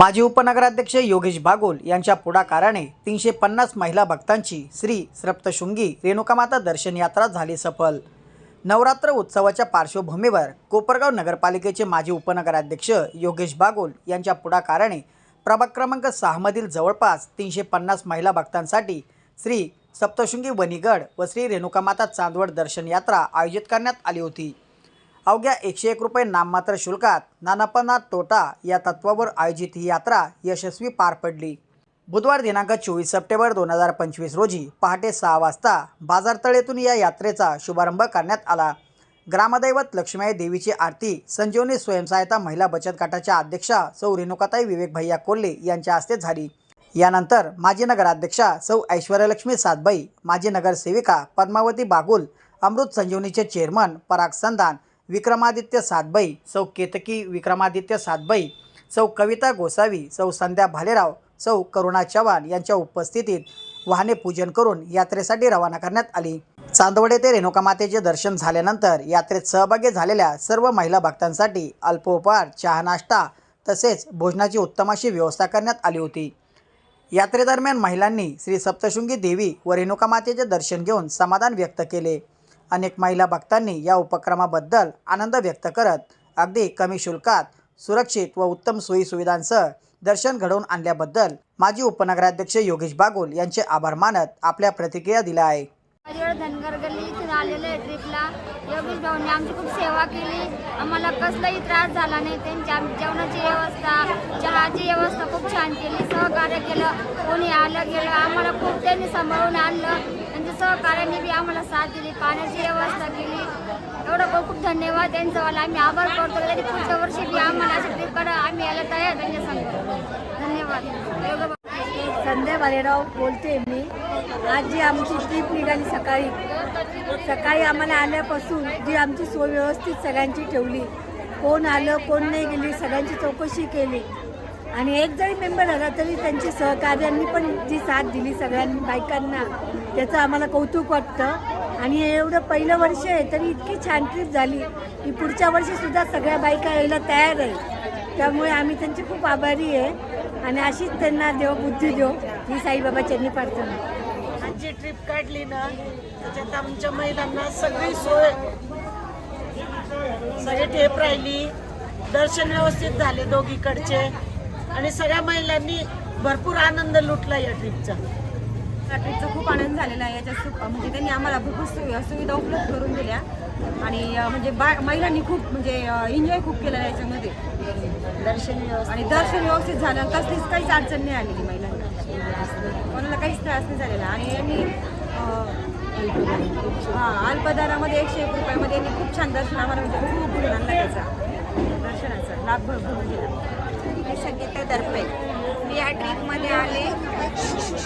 माजी उपनगराध्यक्ष योगेश बागोल यांच्या पुढाकाराने तीनशे पन्नास महिला भक्तांची श्री सप्तशृंगी रेणुकामाता दर्शन यात्रा झाली सफल. नवरात्र उत्सवाच्या पार्श्वभूमीवर कोपरगाव नगरपालिकेचे माजी उपनगराध्यक्ष योगेश बागोल यांच्या पुढाकाराने प्रभाग क्रमांक सहामधील जवळपास तीनशे पन्नास महिला भक्तांसाठी श्री सप्तशृंगी वनीगड व श्री रेणुकामाता चांदवड दर्शन यात्रा आयोजित करण्यात आली होती. अवघ्या एकशे एक रुपये नाममात्र शुल्कात नानापना तोटा या तत्वावर आयोजित ही यात्रा यशस्वी पार पडली. बुधवार दिनांक चोवीस सप्टेंबर दोन हजार पंचवीस रोजी पहाटे सहा वाजता बाजारतळेतून या यात्रेचा शुभारंभ करण्यात आला. ग्रामदैवत लक्ष्मीबाई देवीची आरती संजीवनी स्वयंसहायता महिला बचत गटाच्या अध्यक्षा सौ रेणुकाताई विवेक भैया कोल्हे यांच्या हस्ते झाली. यानंतर माजी नगराध्यक्षा सौ ऐश्वर्यलक्ष्मी सातबाई माजी नगरसेविका पद्मावती बागुल अमृत संजीवनीचे चेअरमन पराग संधान विक्रमादित्य सातबाई सौ केतकी विक्रमादित्य सातबाई सौ कविता गोसावी सौ संध्या भालेराव सौ करुणा चव्हाण यांच्या उपस्थितीत वाहने पूजन करून यात्रेसाठी रवाना करण्यात आली. चांदवड येथे रेणुकामातेचे दर्शन झाल्यानंतर यात्रेत सहभागी झालेल्या सर्व महिला भक्तांसाठी अल्पोपहार चहा नाश्ता तसेच भोजनाची उत्तम अशी व्यवस्था करण्यात आली होती. यात्रेदरम्यान महिलांनी श्री सप्तशृंगी देवी व रेणुकामातेचे दर्शन घेऊन समाधान व्यक्त केले. अनेक महिला भक्तांनी या उपक्रमाबद्दल आनंद व्यक्त करत अगदी कमी शुल्कात सुरक्षित व उत्तम सोयीसुविधांसह दर्शन घडवून आणल्याबद्दल माजी उपनगराध्यक्ष योगेश बागुल यांचे आभार मानत आपल्या प्रतिक्रिया दिल्या आहे वेळ धनगर गल्ली इथून आलेलं आहे ट्रिपला. योगेश भाऊने आमची खूप सेवा केली. आम्हाला कसलाही त्रास झाला नाही. त्यांची आम जेवणाची व्यवस्था चहाची व्यवस्था खूप छान केली. सहकार्य केलं. कोणी आलं गेलं. आम्हाला खूप त्यांनी सांभाळून आणलं. त्यांच्या सहकार्याने बी आम्हाला साथ दिली. पाण्याची व्यवस्था केली. एवढं खूप खूप धन्यवाद त्यांचं. आम्ही आभार करतो. तरी पुढच्या वर्षी बी आम्हाला अशा ट्रिपकडं आम्ही यायला तयार त्यांच्या सांगतो धन्यवाद. संध्या भालेराव बोलते मी. आज जी आमची ट्रीप निघाली सकाळी सकाळी आम्हाला आल्यापासून जी आमची सोय व्यवस्थित सगळ्यांची ठेवली. कोण आलं कोण नाही गेली सगळ्यांची चौकशी केली. आणि एक जरी मेंबर आला तरी त्यांची सहकार्यांनी पण जी साथ दिली सगळ्यांनी बायकांना त्याचं आम्हाला कौतुक वाटतं. आणि एवढं पहिलं वर्ष आहे तरी इतकी छान ट्रीप झाली की पुढच्या वर्षीसुद्धा सगळ्या बायका यायला तयार आहे त्यामुळे आम्ही त्यांचे खूप आभारी आहे. आणि अशीच त्यांना देव बुद्धी देव ही साईबाबाच्यांनी प्रार्थना. आज जी ट्रिप काढली ना त्याच्यात आमच्या महिलांना सगळी सोय. सगळी ठेप राहिली दर्शन व्यवस्थित झाले दोघीकडचे. आणि सगळ्या महिलांनी भरपूर आनंद लुटला या ट्रिपचा या ट्रीपचा खूप आनंद झालेला आहे. याच्यात खूप म्हणजे त्यांनी आम्हाला भरपूर सुवि- सुविधा उपलब्ध करून दिल्या. आणि म्हणजे बा महिलांनी खूप म्हणजे एन्जॉय खूप केला याच्यामध्ये. दर्शन आणि दर्शन व्यवस्थित झालं. कसलीच काहीच अडचण नाही आलेली महिलांना. कोणाला काहीच त्रास नाही झालेला. आणि यांनी हा अल्पदरामध्ये एकशे एक रुपयामध्ये यांनी खूप छान दर्शन आम्हाला म्हणजे खूप आणला त्याचा. दर्शनाचा. लाभ भरपूर दिला मी संगीता दर्पे मी या ट्रीपमध्ये आले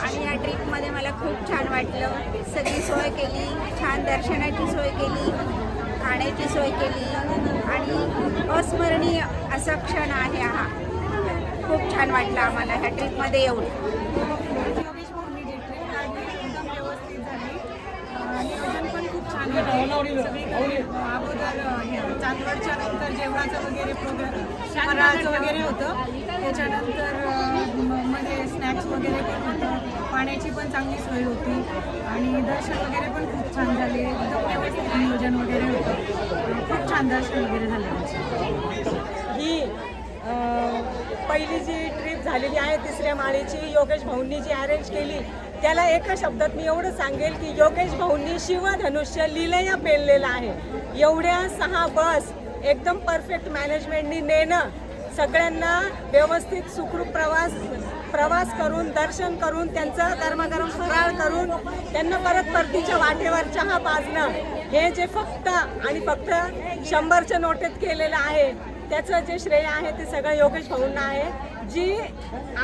आणि या ट्रीपमध्ये मला खूप छान वाटलं. सगळी सोय केली छान दर्शनाची सोय केली खाण्याची सोय केली आणि अस्मरणीय असा क्षण आहे हा. खूप छान वाटलं आम्हाला ह्या ट्रीपमध्ये येऊन. योगेश भाऊंनी जी ट्रेन काढली एकदम व्यवस्थित झाली. अं, नियोजन पण खूप छान होतं. सगळीकडे अगोदर हे चांदवडच्या नंतर जेवणाचं वगैरे प्रोग्राम वगैरे होतं. त्याच्यानंतरमध्ये स्नॅक्स वगैरे पण होतं. पाण्याची पण चांगली सोय होती. आणि दर्शन वगैरे पण खूप छान झाले. एकदम व्यवस्थित नियोजन वगैरे होतं. खूप छान दर्शन वगैरे झाले ही पहिली जी ट्रिप झालेली आहे तिसऱ्या माळेची योगेश भाऊंनी जी अरेंज केली त्याला एका शब्दात मी एवढं सांगेल की योगेश भाऊंनी शिवधनुष्य लिलया पेललेलं आहे. एवढ्या सहा बस एकदम परफेक्ट मॅनेजमेंटनी नेणं सगळ्यांना व्यवस्थित सुखरूप प्रवास प्रवास करून दर्शन करून त्यांचं गरमागरम फराळ करून त्यांना परत परतीच्या वाटेवर चहा पाजणं हे जे फक्त आणि फक्त शंभरच्या नोटेत केलेलं आहे त्याचं जे श्रेय आहे ते सगळं योगेश भाऊंना आहे. जी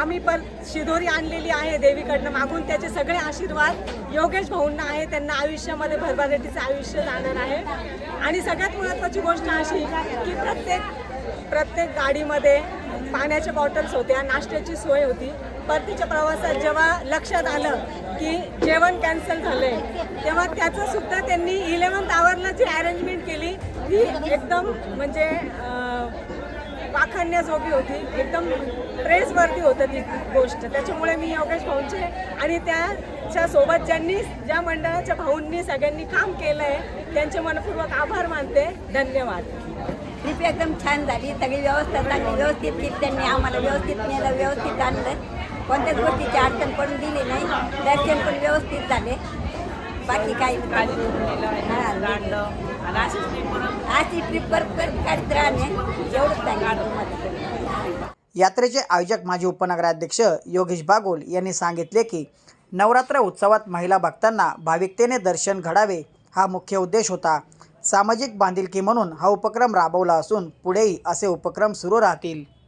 आम्ही पर शिदोरी आणलेली आहे देवीकडनं मागून त्याचे सगळे आशीर्वाद योगेश भाऊंना आहे. त्यांना आयुष्यामध्ये भरभराटीचं आयुष्य जाणार आहे. आणि सगळ्यात महत्त्वाची गोष्ट अशी की प्रत्येक प्रत्येक गाडीमध्ये पाण्याच्या बॉटल्स होत्या नाश्त्याची सोय होती. परतीच्या प्रवासात जेव्हा लक्षात आलं की जेवण कॅन्सल झालंय तेव्हा त्याचं सुद्धा त्यांनी इलेव्हन्थ आवरला जी अरेंजमेंट केली ती एकदम म्हणजे वाखाणण्याजोगी होती. एकदम प्रेसवरती होतं ती गोष्ट. त्याच्यामुळे मी योगेश भाऊंचे आणि त्याच्या सोबत ज्यांनी ज्या मंडळाच्या भाऊंनी सगळ्यांनी काम केलं आहे त्यांचे मनपूर्वक आभार मानते. धन्यवाद. ट्रिप एकदम छान झाली. सगळी व्यवस्था चांगली व्यवस्थित ट्रिप त्यांनी. आम्हाला व्यवस्थित नेलं व्यवस्थित आणलं. कोणत्याच गोष्टीची अडचण पडून दिली नाही. दर्शन पण व्यवस्थित झाले. बाकी काही हां. अशी ट्रिप परत? परत काढत राहणे. एवढंच सांगितलं. यात्रेचे आयोजक माजी उपनगराध्यक्ष योगेश बागोल यांनी सांगितले की नवरात्र उत्सवात महिला भक्तांना भाविकतेने दर्शन घडावे हा मुख्य उद्देश होता. सामाजिक बांधिलकी म्हणून हा उपक्रम राबवला असून पुढेही असे उपक्रम सुरू राहतील.